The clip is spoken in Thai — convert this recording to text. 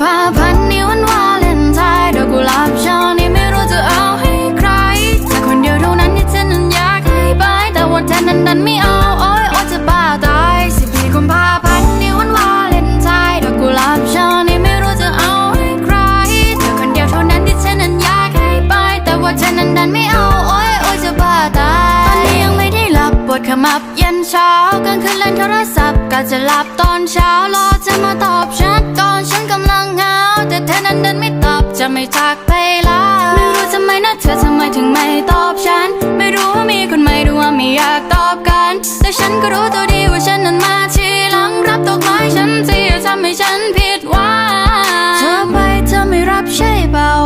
ภาพันธ์นี่วันวาเลนไทน์ดอกกุหลาบช่อนี้ไม่รู้จะเอาให้ใครแต่คนเดียวเท่านั้นที่ฉันนั้นอยากให้ไป แต่ว่าเธอนั้นดันไม่เอาโอ้ยโอ้ยจะบ้าตายสิบสี่กุมภาพันธ์นี่วันวาเลนไทน์ดอกกุหลาบช่อนี้ไม่รู้จะเอาให้ใครเธอคนเดียวเท่านั้นที่ฉันนั้นอยากให้ไป แต่ว่าเธอนั้นดันไม่เอาโอ้ยโอ้ยจะบ้าตายตอนนี้ยังไม่ได้หลับปวดขมับยันเช้ากลางคืนเล่นโทรศัพท์กะจะหลับตอนเช้ารอจะมาตอบ จะไม่จากไปแล้ว ไม่รู้ทำไมนะเธอทำไมถึงไม่ตอบฉัน ไม่รู้ว่ามีคนใหม่หรือว่าไม่อยากตอบกัน แต่ฉันก็รู้ตัวดีว่าฉันนั้นมาทีหลังรับดอกไม้ฉันที่ทำให้ฉันผิดหวังเธอไปเธอไม่รับใช่เปล่า